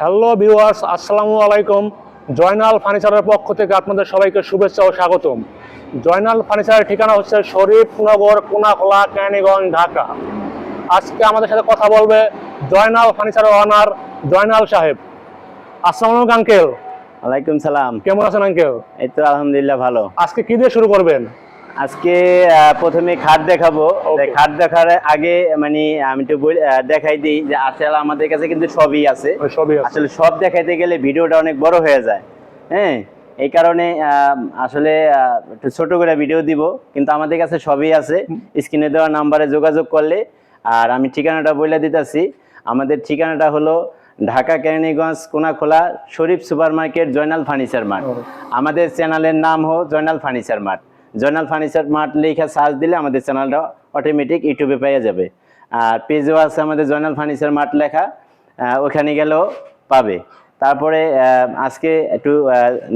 Hello viewers আসসালামু আলাইকুম। জয়নাল ফার্নিচারের পক্ষ থেকে আপনাদের সবাইকে শুভেচ্ছা ও স্বাগতম। জয়নাল ফার্নিচারের ঠিকানা হচ্ছে শরীফনগর কোনাখোলা ক্যানিগঞ্জ ঢাকা। আজকে আমাদের সাথে কথা বলবে জয়নাল ফার্নিচারের অনার জয়নাল সাহেব। আসসালামু আলাইকুম আঙ্কেল ওয়ালাইকুম সালাম। কেমন আছেন আঙ্কেল এই তো আলহামদুলিল্লাহ ভালো। আজকে কি দিয়ে শুরু করবেন? আজকে প্রথমে খাট দেখাবো. খাট দেখার আগে মানে আমি তো দেখাই দিই যে আসলে আমাদের কাছে কিন্তু সবই আছে। আসলে সব দেখাইতে গেলে ভিডিওটা অনেক বড় হয়ে যায়। হ্যাঁ? এই কারণে আসলে একটু ছোট করে ভিডিও দিব কিন্তু আমাদের কাছে সবই আছে। স্ক্রিনে দেওয়া নাম্বারে যোগাযোগ করলে আর আমি ঠিকানাটা বলে দিতেছি। আমাদের ঠিকানাটা হলো Dhaka Keraniganj Konakhola Sharif super market Joynal furniture mart. আমাদের চ্যানেলের নাম হো Joynal furniture mart. Joynal furniture mart লেখা সার্চ দিলে আমাদের চ্যানেলটা অটোমেটিক ইউটিউবে পেয়ে যাবে। আর পেজও আছে আমাদের জয়নাল ফার্নিচার মার্ট লেখা ওখানে গেলেও পাবে। তারপরে আজকে একটু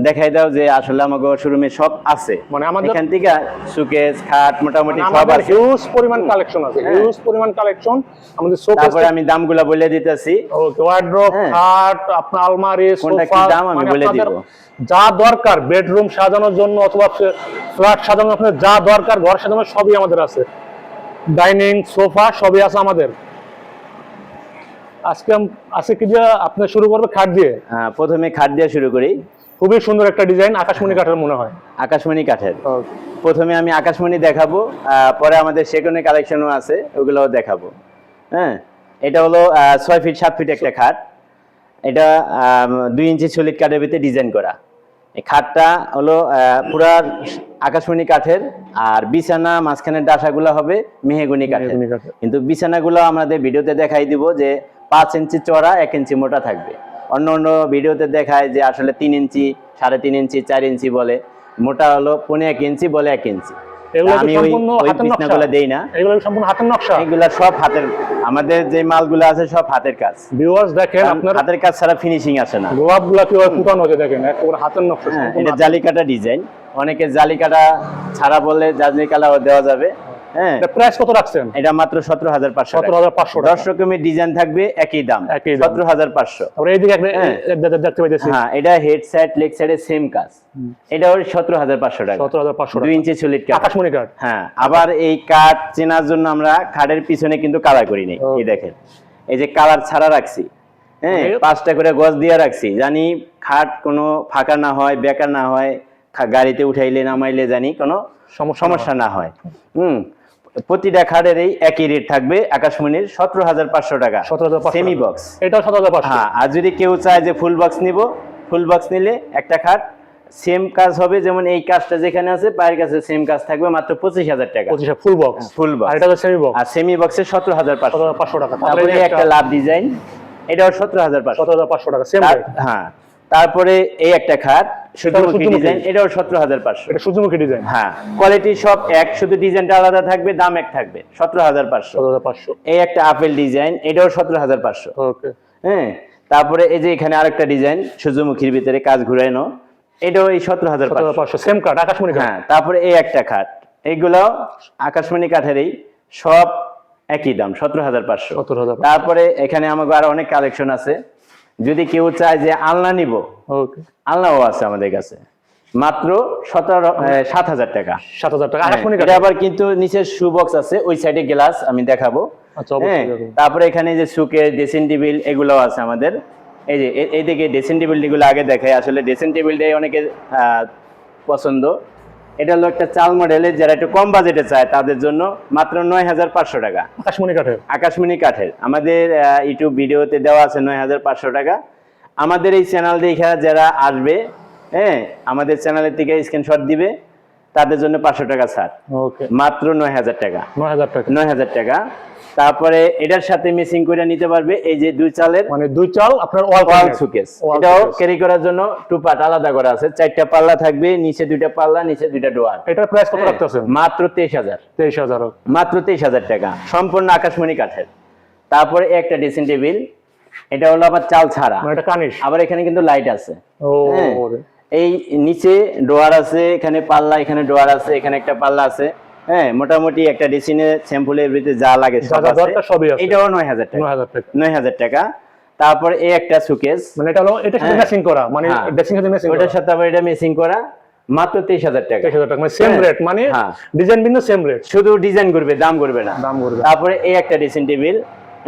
দেখাই দাও যে আসলে আমাকে শোরুমে সব আছে মানে আমাদের- এখান থেকে সুকেস খাট মোটামুটি সব আছে হিউজ পরিমাণ কালেকশন আছে হ্যাঁ। হিউজ পরিমাণ কালেকশন আমাদের শোকেস তারপরে আমি দামগুলা বলে দিতেছি ওকে ওয়ার্ড্রোব হ্যাঁ। খাট আপনার আলমারি সোফা দাম আমি মানে বলে দিব। যা দরকার বেডরুম সাজানোর জন্য অথবা ফ্ল্যাট সাজানোর আপনার যা দরকার ঘর সাজানোর সবই আমাদের আছে ডাইনিং সোফা সবই আছে আমাদের আজকে আজকে দিয়ে আপনি শুরু করবে খাট দিয়ে? আহ, প্রথমে খাট দিয়ে শুরু করি। খুবই সুন্দর একটা ডিজাইন আকাশমণি কাঠের মনে হয়। আকাশমণি কাঠের। প্রথমে আমি আকাশমণি দেখাবো পরে আমাদের সেগুনের কালেকশনও আছে ওগুলোও দেখাবো। হ্যাঁ এটা হলো ছয় ফিট সাত ফিট একটা খাট। এটা দুই ইঞ্চি সলিড কাঠের ভিতরে ডিজাইন করা। এই খাটটা হলো পুরা আকাশমণি কাঠের আর বিছানা মাঝখানের ডাসাগুলো হবে মেহেগুনি কাঠের। কাঠের। কিন্তু বিছানাগুলো আমাদের ভিডিওতে দেখাই দিব যে পাঁচ ইঞ্চি চড়া এক ইঞ্চি মোটা থাকবে। অন্য অন্য ভিডিওতে দেখায় যে আসলে তিন ইঞ্চি সাড়ে তিন ইঞ্চি চার ইঞ্চি বলে। মোটা হলো পনেরো এক ইঞ্চি বলে এক ইঞ্চি। এগুলো আমি ওই সম্পূর্ণ ওই হাতের নকশা? বিছনাগুলো দেই না। এগুলো সম্পূর্ণ হাতের নকশা। এগুলা সব হাতের আমাদের যে মালগুলো আছে সব হাতের কাজ। ভিউয়ার্স দেখেন আপনার হাতের কাজ ছাড়া ফিনিশিং আসে না। ফুটানো দেখেন একেবারে হাতের নকশা হ্যাঁ এটা জালিকাটা ডিজাইন অনেকে জালিকাটা ছাড়া বললে জালিকালা দেওয়া যাবে। হ্যাঁ। প্রাইস কত রাখছেন? এটা মাত্র ডিজাইন থাকবে একই দাম। তারপরে এইদিকে হ্যাঁ। দেখতে পাইতেছি। হ্যাঁ এটা লেগ সাইডে সেম কাজ। এটা ওর টাকা। ইঞ্চি আকাশমণি হ্যাঁ আবার এই কাঠ চেনার জন্য আমরা খাটের পিছনে কিন্তু কালার করি নাই। এই দেখেন। এই যে কালার ছাড়া রাখছি। হ্যাঁ পাঁচটা করে গজ দিয়ে রাখছি। জানি খাট কোনো ফাঁকা না হয় বেকার না হয় গাড়িতে উঠাইলে নামাইলে জানি কোনো সমস্যা না হয়। হুম। প্রতিটা এই একই রেট থাকবে আকাশমণির সতেরো হাজার পাঁচশো টাকা। সেমি বক্স এটাও সতেরো হাজার হ্যাঁ আর যদি কেউ চায় যে ফুল বক্স নিব ফুল বক্স নিলে একটা খাট সেম কাজ হবে যেমন এই কাজটা যেখানে আছে পায়ের কাছে সেম কাজ থাকবে মাত্র পঁচিশ হাজার টাকা। পঁচিশ ফুল বক্স ফুল আর বক্স এটা সেমি বক্স আর সেমি বক্সে সতেরো হাজার পাঁচশো পাঁচশো টাকা। তারপরে একটা লাভ ডিজাইন এটাও সতেরো হাজার পাঁচশো। সতেরো হাজার পাঁচশো টাকা সেম হ্যাঁ। তারপরে এই একটা খাট সূর্যমুখী। ডিজাইন। এটাও সতেরো হাজার পাঁচশো। এটা সূর্যমুখী ডিজাইন। হ্যাঁ কোয়ালিটি সব এক শুধু ডিজাইনটা আলাদা থাকবে দাম এক থাকবে সতেরো হাজার পাঁচশো। পাঁচশো। এই একটা আপেল ডিজাইন এটাও সতেরো হাজার পাঁচশো। হ্যাঁ তারপরে এই যে এখানে আরেকটা ডিজাইন সূর্যমুখীর ভিতরে কাজ এটাও এই সতেরো হাজার পাঁচশো। সেম কাঠ আকাশমণি হ্যাঁ তারপরে এই একটা খাট এইগুলো আকাশমণি কাঠেরই সব একই দাম সতেরো হাজার পাঁচশো। তারপরে এখানে আমাকে আরও অনেক কালেকশন আছে। যদি কেউ চায় যে আলনা নিব আলনাও আছে আমাদের কাছে। মাত্র সতেরো সাত হাজার টাকা। সাত হাজার টাকা। এটা আবার কিন্তু নিচের শু বক্স আছে ওই সাইডে গ্লাস আমি দেখাবো। আচ্ছা, হ্যাঁ। তারপরে এখানে যে সুকে ড্রেসিং টেবিল এগুলো আছে আমাদের। এই যে এইদিকে ড্রেসিং টেবিলগুলো আগে দেখাই। আসলে ড্রেসিং টেবিলটাই অনেকে আহ, পছন্দ। এটা হলো একটা চাল মডেলের যারা একটু কম বাজেটে চায় তাদের জন্য মাত্র নয় হাজার পাঁচশো টাকা। আকাশমণি কাঠের? আকাশমণি কাঠের। আমাদের ইউটিউব ভিডিওতে দেওয়া আছে নয় হাজার পাঁচশো টাকা। আমাদের এই চ্যানেল দেখে যারা আসবে হ্যাঁ আমাদের চ্যানেলের থেকে স্ক্রিনশট দিবে তাদের জন্য পাঁচশো টাকা ছাড়। ওকে মাত্র নয় হাজার টাকা। নয় হাজার টাকা। নয় হাজার টাকা। তারপরে এটার সাথে মেসিং করে নিতে পারবে এই যে দুই চালের মানে দুই চাল আপনার ওয়াল সুকেস এটাও ক্যারি করার জন্য টু পার্ট আলাদা করা আছে। চারটা পাল্লা থাকবে নিচে দুইটা পাল্লা নিচে দুইটা ডোয়ার। এটার প্রাইস কত রাখতেছেন? মাত্র তেইশ হাজার। তেইশ হাজার মাত্র তেইশ হাজার টাকা। সম্পূর্ণ আকাশমণি কাঠের। তারপরে একটা ড্রেসিং টেবিল এটা হলো আবার চাল ছাড়া। মানে এটা কানিস আবার এখানে কিন্তু লাইট আছে। ও হ্যাঁ। এই নিচে ডোয়ার আছে এখানে পাল্লা এখানে ডোয়ার আছে এখানে একটা পাল্লা আছে। হ্যাঁ মোটামুটি একটা ডেসিনে স্যাম্পুলের ভিতরে যা লাগে সব আছে। দরকার সবই আছে। এটাও নয় হাজার টাকা। নয় হাজার টাকা। নয় হাজার টাকা। তারপর এই একটা সুকেস। মানে এটা হলো এটা সাথে হ্যাঁ। ম্যাচিং করা। মানে হ্যাঁ। ড্রেসিং সাথে ম্যাচিং ওটার সাথে আবার এটা মেসিং করা। মাত্র তেইশ হাজার টাকা। 23000 টাকা। মানে সেম হ্যাঁ। রেট মানে হ্যাঁ। ডিজাইন ভিন্ন সেম রেট শুধু ডিজাইন করবে দাম করবে না। দাম করবে। তারপরে এই একটা ড্রেসিং টেবিল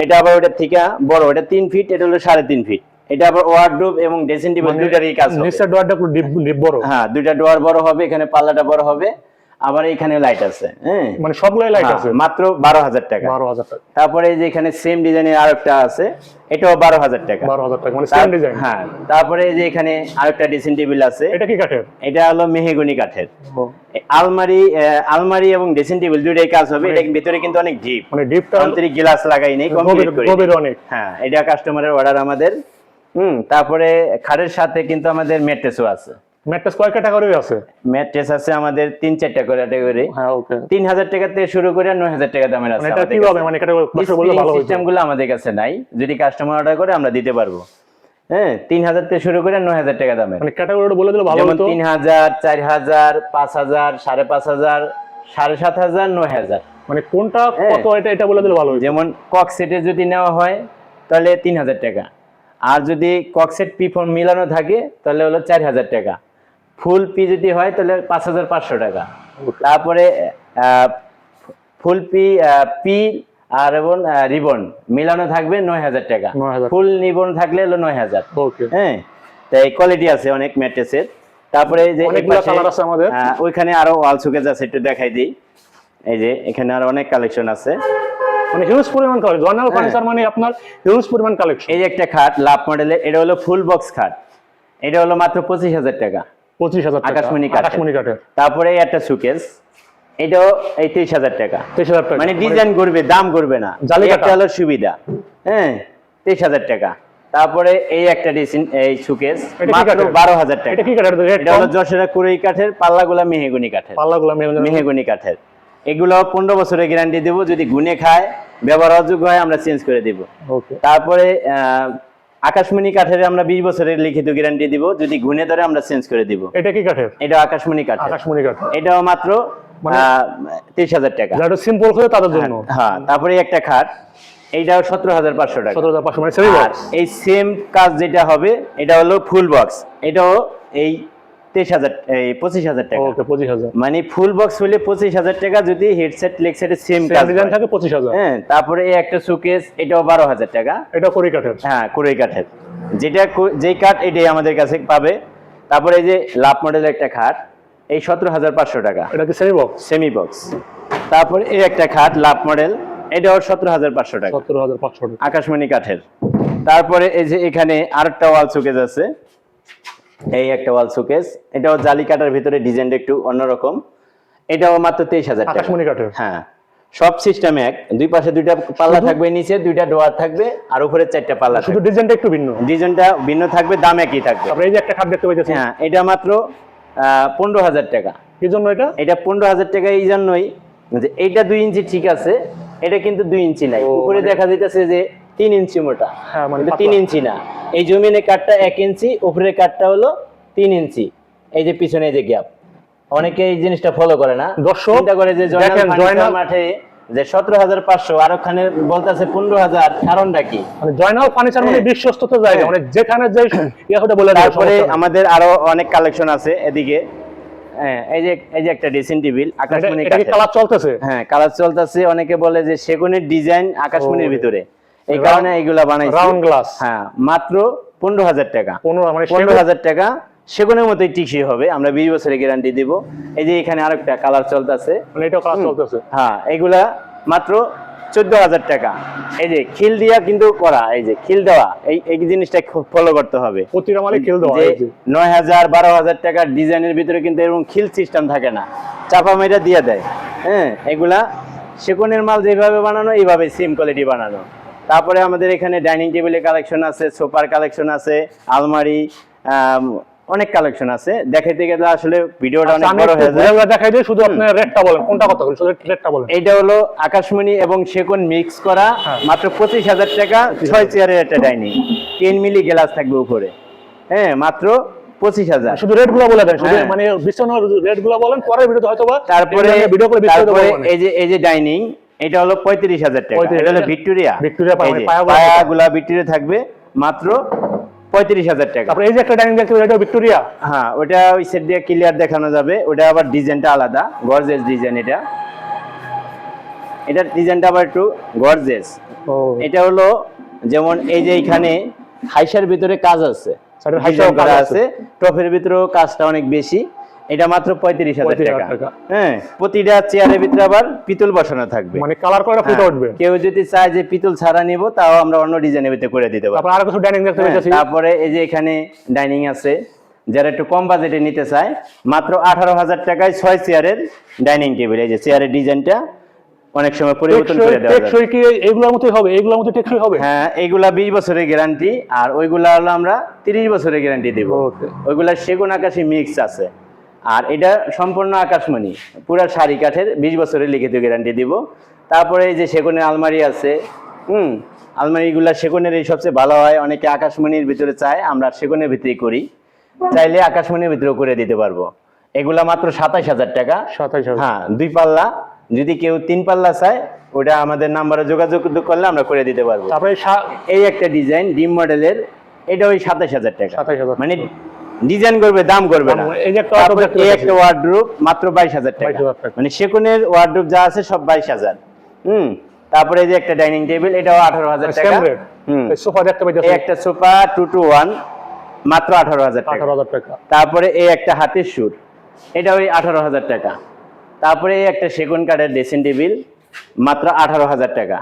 এটা আবার ওটা থেকে বড়। এটা তিন ফিট এটা হলো সাড়ে তিন ফিট এটা আবার ওয়ার্ডরোব এবং ড্রেসিং টেবিল মানে দুইটারই কাজ হবে। নিচের ডোরটা একটু ডিপ বড়। হ্যাঁ দুইটা ডোয়ার বড় হবে এখানে পাল্লাটা বড় হবে। আবার এখানে লাইট আছে হ্যাঁ? মানে সবগুলাই লাইট হ্যাঁ, আছে? মাত্র বারো হাজার টাকা। 12000 টাকা। তারপরে এই যে এখানে সেম ডিজাইনের আরেকটা আছে এটাও বারো হাজার টাকা। 12000 টাকা মানে সেম ডিজাইন হ্যাঁ তারপরে এই যে এখানে আরেকটা ড্রেসিং টেবিল আছে। এটা কি কাঠের? এটা হলো মেহগনি কাঠের। আলমারি আলমারি এবং ড্রেসিং টেবিল দুইটাই কাজ হবে। এটা ভিতরে কিন্তু অনেক ডিপ মানে ডিপটা আন্তরিক গ্লাস লাগাই নেই কমপ্লিট করি অনেক। হ্যাঁ এটা কাস্টমারের অর্ডার আমাদের। হুম তারপরে খাটের সাথে কিন্তু আমাদের ম্যাট্রেসও আছে। ম্যাট্রেস কয় ক্যাটাগরি আছে? ম্যাট্রেস আছে আমাদের তিন চারটা ক্যাটাগরি হ্যাঁ ওকে তিন হাজার টাকা থেকে শুরু করে নয় হাজার টাকা দামের আছে মানে এটা কীভাবে মানে ক্যাটাগরি ভালো আমাদের কাছে নাই। যদি কাস্টমার অর্ডার করে আমরা দিতে পারব। হ্যাঁ তিন হাজার থেকে শুরু করে নয় হাজার টাকা দামের। মানে ক্যাটাগরিটা বলে দিলে ভালো যেমন তিন হাজার চার হাজার পাঁচ হাজার সাড়ে পাঁচ হাজার সাড়ে সাত হাজার নয় হাজার। মানে কোনটা হ্যাঁ। কত এটা এটা বলে দিলে ভালো যেমন কক সেটে যদি নেওয়া হয় তাহলে তিন হাজার টাকা। আর যদি কক সেট পি ফোন মিলানো থাকে তাহলে হলো চার হাজার টাকা। ফুল পি যদি হয় তাহলে পাঁচ হাজার পাঁচশো টাকা। তারপরে ফুল পি পি আর এবং রিবন মিলানো থাকবে নয় হাজার টাকা। ফুল রিবন থাকলে হলো নয় হাজার। হ্যাঁ তাই কোয়ালিটি আছে অনেক ম্যাট্রেসের। তারপরে যে আমাদের। ওইখানে আরও ওয়াল সুকেজ আছে একটু দেখাই দিই। এই যে এখানে আরও অনেক কালেকশন আছে। মানে হিউজ পরিমাণ কালেকশন জয়নাল হ্যাঁ। ফার্নিচার মানে আপনার হিউজ পরিমাণ কালেকশন এই যে একটা খাট লাভ মডেলের এটা হলো ফুল বক্স খাট। এটা হলো মাত্র পঁচিশ হাজার টাকা। পঁচিশ হাজার আকাশমণি আকাশমণি কাঠের। তারপরে একটা সুকেস এটাও এই তেইশ হাজার টাকা। তেইশ হাজার টাকা। মানে ডিজাইন করবে দাম করবে না। জালি একটা হলো সুবিধা। হ্যাঁ তেইশ হাজার টাকা। তারপরে এই একটা ডিসিন এই সুকেস মাত্র বারো হাজার টাকা। এটা কি কাঠের? এটা হলো যশোরের কুড়ি কাঠের পাল্লাগুলা মেহেগুনি কাঠের। পাল্লাগুলো মেহেগুনি কাঠের। এগুলো পনেরো বছরের গ্যারান্টি দেবো। যদি গুনে খায় ব্যবহার অযোগ্য হয় আমরা চেঞ্জ করে দিব। তারপরে আকাশমণি কাঠের আমরা বিশ বছরের লিখিত গ্যারান্টি দিব যদি ঘুনে ধরে আমরা চেঞ্জ করে দিব। এটা কি কাঠের? এটা আকাশমণি কাঠ আকাশমণি কাঠ এটাও মাত্র তেইশ হাজার টাকা। যারা সিম্পল করে তাদের জন্য। হ্যাঁ তারপরে একটা খাট। এইটা সতেরো হাজার পাঁচশো টাকা। সতেরো হাজার পাঁচশো মানে সেমি বক্স এই সেম কাজ যেটা হবে এটা হলো ফুল বক্স এটাও এই তেইশ হাজার এই পঁচিশ হাজার টাকা। ওকে পঁচিশ হাজার। মানে ফুল বক্স হলে পঁচিশ হাজার টাকা যদি হেডসেট লেগসেটের সেম ডিজাইন থাকে পঁচিশ হাজার। হ্যাঁ তারপরে এই একটা সুকেস এটাও বারো হাজার টাকা। এটা করি কাঠের। হ্যাঁ কুড়ি কাঠের। যেটা যেই কাঠ এটাই আমাদের কাছে পাবে। তারপরে এই যে লাভ মডেলের একটা খাট এই সতেরো হাজার পাঁচশো টাকা। এটা কি সেমি বক্স সেমি বক্স তারপরে এই একটা খাট লাভ মডেল এটাও সতেরো হাজার পাঁচশো টাকা। সতেরো হাজার পাঁচশো টাকা। আকাশমণি কাঠের। তারপরে এই যে এখানে আরেকটা ওয়াল শোকেস আছে। এই একটা ওয়াল শোকেস এটাও জালি কাটার ভিতরে ডিজাইনটা একটু অন্যরকম। এটাও মাত্র তেইশ হাজার টাকা। আকাশমণি কাঠের। হ্যাঁ। সব সিস্টেম এক। দুই পাশে দুইটা পাল্লা থাকবে নিচে দুইটা ডোয়ার থাকবে আর উপরে চারটা পাল্লা শুধু ডিজাইনটা একটু ভিন্ন। ডিজাইনটা ভিন্ন থাকবে দাম একই থাকবে। তারপরে এই যে একটা খাট দেখতে পাইতেছি হ্যাঁ এটা মাত্র পনেরো হাজার টাকা। কি জন্য এটা? এটা পনেরো হাজার টাকা এই জন্যই। যে এইটা দুই ইঞ্চি ঠিক আছে এটা কিন্তু দুই ইঞ্চি নাই। উপরে মানে- দেখা যাইতেছে যে তিন ইঞ্চি মোটা। হ্যাঁ মানে তিন ইঞ্চি না। এই জমিনে কাঠটা এক ইঞ্চি উপরের কাঠটা হলো তিন ইঞ্চি। এই যে পিছনে এই যে গ্যাপ। অনেকে এই জিনিসটা ফলো করে না। দর্শক, চিন্তা করে যে জয়নাল মাঠে যে সতেরো হাজার পাঁচশো আর ওখানে বলতেছে পনেরো হাজার কারণটা কি? মানে জয়নাল ফার্নিচার মানে হ্যাঁ। বিশ্বস্তত জায়গা। হ্যাঁ। মানে যেখানে যে ইয়া হতে বলে তারপরে আমাদের আরও অনেক কালেকশন আছে এদিকে। হ্যাঁ এই যে এই যে একটা ড্রেসিং টেবিল এটা- আকাশমণি। কালার হ্যাঁ কালার চলতেছে অনেকে বলে যে সেগুনের ডিজাইন আকাশমণির ভিতরে। এই কারণে এগুলা বানাইছি। রাউন্ড গ্লাস হ্যাঁ মাত্র পনেরো হাজার টাকা। পনেরো মানে হাজার টাকা সেগুনের মতোই টিকসি হবে। আমরা বিশ বছরের গ্যারান্টি দিব। এই যে এখানে আরেকটা কালার চলতেছে। মানে চলতেছে। হ্যাঁ এগুলা মাত্র চোদ্দ হাজার টাকা। এই যে খিল দিয়া কিন্তু করা এই যে খিল দেওয়া এই এই জিনিসটা ফলো করতে হবে। প্রতিটা মালে খেল দেওয়া। নয় হাজার বারো হাজার টাকার ডিজাইনের ভিতরে কিন্তু এরকম খিল সিস্টেম থাকে না। চাপা মেয়েটা দিয়ে দেয়। হ্যাঁ এগুলা সেকনের মাল যেভাবে বানানো এইভাবে সেম কোয়ালিটি বানানো। তারপরে আমাদের এখানে ডাইনিং টেবিলের কালেকশন আছে সোফার কালেকশন আছে আলমারি অনেক কালেকশন আছে। দেখাইতে গেলে আসলে ভিডিওটা অনেক আচ্ছা, বড় হয়ে যায়। ঘুরে দেখাই দিই শুধু আপনি রেটটা বলেন কোনটা কথা বলেন শুধু রেটটা বলেন। এইটা হলো আকাশমণি এবং সেকন মিক্স করা হ্যাঁ। মাত্র পঁচিশ হাজার টাকা ছয় চেয়ারের একটা ডাইনিং। টেন মিলি গ্লাস থাকবে উপরে। হ্যাঁ মাত্র পঁচিশ হাজার। শুধু রেটগুলো বলে দেন শুধু হ্যাঁ। মানে বিছানোর রেটগুলো বলেন পরের ভিডিওতে হয়তো তারপরে ভিডিও করে এই যে এই যে ডাইনিং এটা হলো পঁয়ত্রিশ হাজার টাকা। এটা হলো ভিক্টোরিয়া। ভিক্টোরিয়া পায়াগুলো- পায়াগুলা ভিক্টোরিয়া থাকবে মাত্র পঁয়ত্রিশ হাজার টাকা। তারপরে এই যে একটা ডাইনিং দেখতে এটা ভিক্টোরিয়া। হ্যাঁ ওটা ওই সেট দিয়ে ক্লিয়ার দেখানো যাবে। ওটা আবার ডিজাইনটা আলাদা গর্জেস ডিজাইন এটা। এটার ডিজাইনটা আবার একটু গর্জেস এটা হলো যেমন এই যে এখানে হাইসার ভিতরে কাজ আছে। কাজ আছে। আছে। টপের ভিতরেও কাজটা অনেক বেশি। এটা মাত্র পঁয়ত্রিশ হাজার টাকা। হ্যাঁ প্রতিটা চেয়ারের ভিতরে আবার পিতল বসানো থাকবে। মানে কালার করে ফুটে হ্যাঁ, উঠবে? কেউ যদি চায় যে পিতল ছাড়া নিব তাও আমরা অন্য ডিজাইনের ভিতরে করে দিতে পারব। তারপর আরও কিছু ডাইনিং দেখতে হ্যাঁ, পেয়েছি তারপরে এই যে এখানে ডাইনিং আছে যারা একটু কম বাজেটে নিতে চায় মাত্র আঠারো হাজার টাকায় ছয় চেয়ারের ডাইনিং টেবিল এই যে চেয়ারের ডিজাইনটা অনেক সময় পরিবর্তন করে দেওয়া টেকসই কি এইগুলোর মতোই হবে? এইগুলোর মতো টেকসই হবে? হ্যাঁ এইগুলা বিশ বছরের গ্যারান্টি আর ওইগুলা হলো আমরা তিরিশ বছরের গ্যারান্টি দিব। ওইগুলা সেগুন আকাশি মিক্স আছে। আর এটা সম্পূর্ণ আকাশমণি। পুরা শাড়ি কাঠের বিশ বছরের লিখিত গ্যারান্টি দিব। তারপরে এই যে সেগুনের আলমারি আছে হুম আলমারিগুলা সেগুনের এই সবচেয়ে ভালো হয় অনেকে আকাশমণির ভিতরে চায় আমরা সেগুনের ভিতরেই করি। চাইলে আকাশমণির ভিতরেও করে দিতে পারব। এগুলা মাত্র সাতাইশ হাজার টাকা। সাতাইশ হাজার। হ্যাঁ দুই পাল্লা। যদি কেউ তিন পাল্লা চায় ওটা আমাদের নাম্বারে যোগাযোগ করলে আমরা করে দিতে পারব। তারপরে এই একটা ডিজাইন ডিম মডেলের এটা ওই সাতাইশ হাজার টাকা। 27,000 মানে ডিজাইন করবে দাম করবে না। এই যে একটা একটা ওয়ার্ড্রোপ মাত্র বাইশ হাজার টাকা। 22,000 টাকা। মানে সেগুনের ওয়ার্ড্রোপ যা আছে সব বাইশ হাজার। হুম? তারপরে এই যে একটা ডাইনিং টেবিল এটাও আঠারো হাজার টাকা। রেট হুম। সোফা একটা সোফা টু টু ওয়ান মাত্র আঠারো হাজার টাকা। আঠারো হাজার টাকা। তারপরে এই একটা হাতের সুর এটা ওই আঠারো হাজার টাকা। তারপরে এই একটা সেগুন কাঠের ড্রেসিং টেবিল মাত্র আঠারো হাজার টাকা।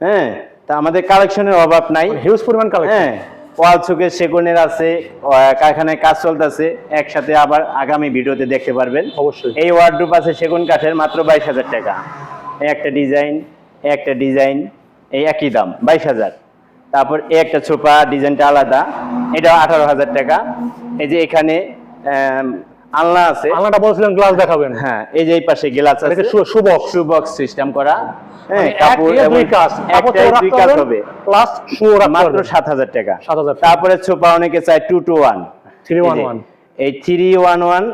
হ্যাঁ? তা আমাদের কালেকশনের অভাব নাই। হিউজ পরিমাণ কালেকশন হ্যাঁ। ওয়াল সেগুনের আছে কারখানায় কাজ চলতেছে একসাথে আবার আগামী ভিডিওতে দেখতে পারবেন। অবশ্যই। এই ওয়ার্ড্রুপ আছে সেগুন কাঠের মাত্র বাইশ হাজার টাকা। একটা ডিজাইন একটা ডিজাইন এই একই দাম বাইশ হাজার। তারপর এই একটা ছোপা ডিজাইনটা আলাদা এটা আঠারো হাজার টাকা। এই যে এখানে আলনা আছে। আলনাটা বলছিলেন গ্লাস দেখাবেন। হ্যাঁ এই যে এই পাশে গ্লাস আছে। সুবক্স সিস্টেম করা। তারপরে ছোপা অনেকে চায় টু টু ওয়ান 311 এই থ্রি ওয়ান ওয়ান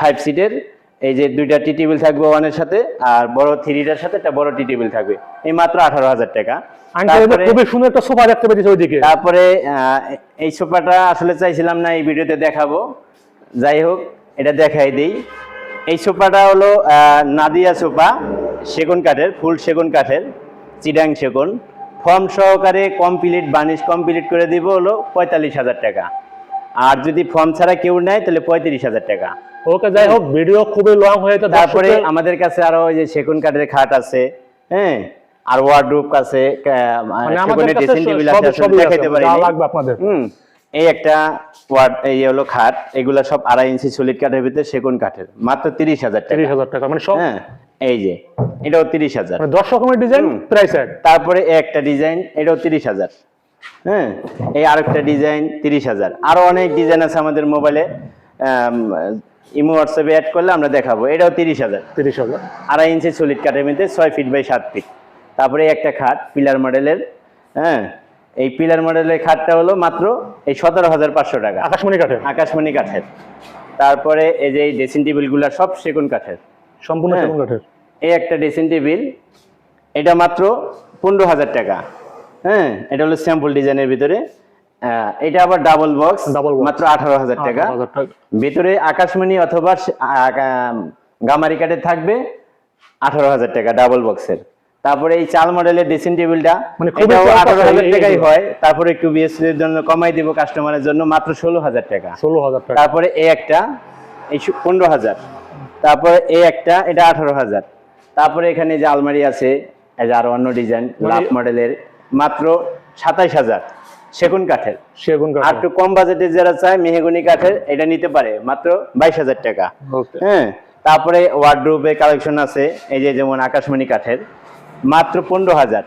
ফাইভ সিটের এই যে দুইটা টি টেবিল থাকবে ওয়ানের সাথে আর বড় থ্রিটার সাথে একটা বড় টি টেবিল থাকবে। এই মাত্র আঠারো হাজার টাকা। তারপরে খুবই সুন্দর একটা সোফা দেখতে ওইদিকে। তারপরে এই সোফাটা আসলে চাইছিলাম না এই ভিডিওতে দেখাবো। যাই হোক এটা দেখাই দিই। এই সোফাটা হলো নাদিয়া সোফা সেগুন কাঠের ফুল সেগুন কাঠের চিডাং সেগুন। ফর্ম সহকারে কমপ্লিট বানিশ কমপ্লিট করে দিব হলো পঁয়তাল্লিশ হাজার টাকা। আর যদি ফর্ম ছাড়া কেউ নেয় তাহলে পঁয়ত্রিশ হাজার টাকা। ওকে যাই হোক ভিডিও খুবই লং হয়ে তারপরে আমাদের কাছে আরও ওই যে সেগুন কাঠের খাট আছে হ্যাঁ? আর ওয়ার্ডরোব আছে মানে সেগুনের ড্রেসিং টেবিল আছে আসলে দেখাইতে পারি হুম। এই একটা ওয়ার্ড এই হলো খাট এগুলা সব আড়াই ইঞ্চি সলিড কাঠের ভিতরে সেগুন কাঠের। মাত্র তিরিশ হাজার টাকা। তিরিশ হাজার টাকা মানে সব হ্যাঁ এই যে এটাও তিরিশ হাজার। দশ রকমের ডিজাইন। প্রাইস তারপরে একটা ডিজাইন এটাও তিরিশ হাজার। হ্যাঁ এই আরেকটা ডিজাইন তিরিশ হাজার। আরও অনেক ডিজাইন আছে আমাদের মোবাইলে ইমো হোয়াটসঅ্যাপে অ্যাড করলে আমরা দেখাবো। এটাও তিরিশ হাজার। তিরিশ হাজার। আড়াই ইঞ্চি সলিড কাঠের মধ্যে ছয় ফিট বাই সাত ফিট তারপরে একটা খাট পিলার মডেলের হ্যাঁ এই পিলার মডেলের খাটটা হলো মাত্র এই সতেরো হাজার পাঁচশো টাকা। আকাশমণি কাঠের? আকাশমণি কাঠের। তারপরে এই যে এই ড্রেসিং টেবিলগুলো সব সেগুন কাঠের। সম্পূর্ণ হ্যাঁ। সেগুন কাঠের? এই একটা ড্রেসিং টেবিল এটা মাত্র পনেরো হাজার টাকা। হ্যাঁ এটা হলো স্যাম্পল ডিজাইনের ভিতরে। এটা আবার ডাবল বক্স। মাত্র আঠারো হাজার টাকা। ভিতরে আকাশমণি অথবা গামারি কাঠের থাকবে আঠারো হাজার টাকা ডাবল বক্সের তারপরে এই চাল মডেলের ড্রেসিং টেবিলটা মানে আঠারো হাজার টাকাই হয়। তারপরে একটু বিএসসি এর জন্য কমাই দিব কাস্টমারের জন্য মাত্র ষোলো হাজার টাকা। ষোলো হাজার টাকা। তারপরে এই একটা এই পনেরো হাজার। তারপরে এই একটা এটা আঠারো হাজার। তারপরে এখানে যে আলমারি আছে আরও অন্য ডিজাইন মানে- লাভ মডেলের মাত্র সাতাইশ হাজার। সেগুন কাঠের। সেগুন আর একটু কম বাজেটে যারা চায় মেহগুনি কাঠের এটা নিতে পারে মাত্র বাইশ হাজার টাকা। হ্যাঁ। তারপরে ওয়ার্ডরোবে কালেকশন আছে এই যে যেমন আকাশমণি কাঠের। মাত্র পনেরো হাজার।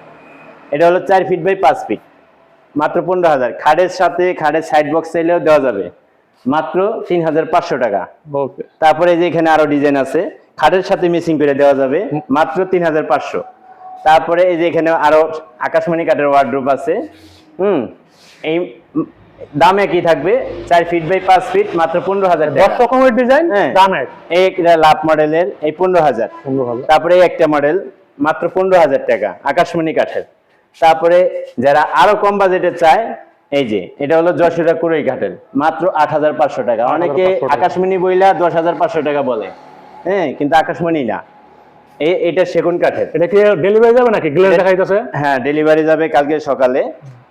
এটা হলো চার ফিট বাই পাঁচ ফিট মাত্র পনেরো হাজার। খাড়ের সাথে খাড়ের সাইড বক্স চাইলেও দেওয়া যাবে। মাত্র তিন হাজার পাঁচশো টাকা। তারপরে যে এখানে আরও ডিজাইন আছে খাটের সাথে মিসিং করে দেওয়া যাবে। মাত্র তিন হাজার পাঁচশো। তারপরে এই যে এখানে আরও আকাশমণি কাঠের ওয়ার্ড্রোপ আছে। হুম এই দাম একই থাকবে। চার ফিট বাই পাঁচ ফিট মাত্র পনেরো হাজার দশ রকমের ডিজাইন হ্যাঁ। দাম এক। এই লাভ মডেলের এই পনেরো হাজার। তারপরে এই একটা মডেল মাত্র পনেরো হাজার টাকা আকাশমণি কাঠের। তারপরে যারা আরও কম বাজেটে চায় এই যে এটা হলো যশোরা কুড়াই ঘাটের মাত্র আট হাজার পাঁচশো টাকা। অনেকে আকাশমণি বইলা দশ হাজার পাঁচশো টাকা বলে। হ্যাঁ কিন্তু আকাশমণি না। এটা সেগুন কাঠের। এটা কি ডেলিভারি যাবে নাকি? গ্লেজ দেখাইতেছে? হ্যাঁ ডেলিভারি যাবে কালকে সকালে।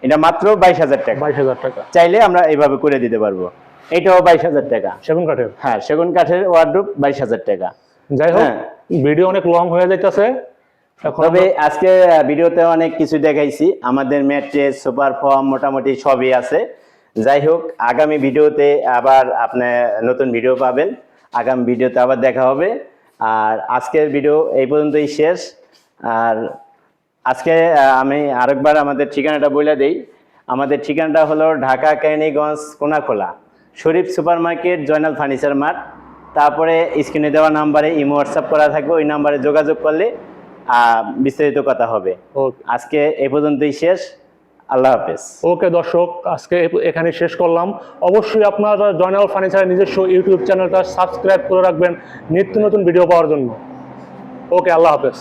এটা মাত্র বাইশ হাজার টাকা। বাইশ হাজার টাকা। চাইলে আমরা এইভাবে করে দিতে পারব। এটাও বাইশ হাজার টাকা। সেগুন কাঠের? হ্যাঁ সেগুন কাঠের ওয়ার্ড্রোপ বাইশ হাজার টাকা। যাই হোক হ্যাঁ। ভিডিও অনেক লং হয়ে যাইতেছে। তবে আজকে ভিডিওতে অনেক কিছু দেখাইছি। আমাদের ম্যাট্রেস সুপার ফর্ম মোটামুটি সবই আছে। যাই হোক আগামী ভিডিওতে আবার আপনি নতুন ভিডিও পাবেন। আগামী ভিডিওতে আবার দেখা হবে। আর আজকের ভিডিও এই পর্যন্তই শেষ। আর আজকে আমি আরেকবার আমাদের ঠিকানাটা বলে দেই। আমাদের ঠিকানাটা হলো Dhaka Keraniganj Konakhola Sharif super market Joynal furniture mart. তারপরে স্ক্রিনে দেওয়া নাম্বারে ইমো হোয়াটসঅ্যাপ করা থাকবে। ওই নাম্বারে যোগাযোগ করলে বিস্তারিত কথা হবে। আজকে এ পর্যন্তই শেষ। আল্লাহ হাফেজ। ওকে দর্শক আজকে এখানে শেষ করলাম। অবশ্যই আপনারা জয়নাল ফার্নিচারের নিজস্ব ইউটিউব চ্যানেলটা সাবস্ক্রাইব করে রাখবেন নিত্য নতুন ভিডিও পাওয়ার জন্য। ওকে আল্লাহ হাফেজ।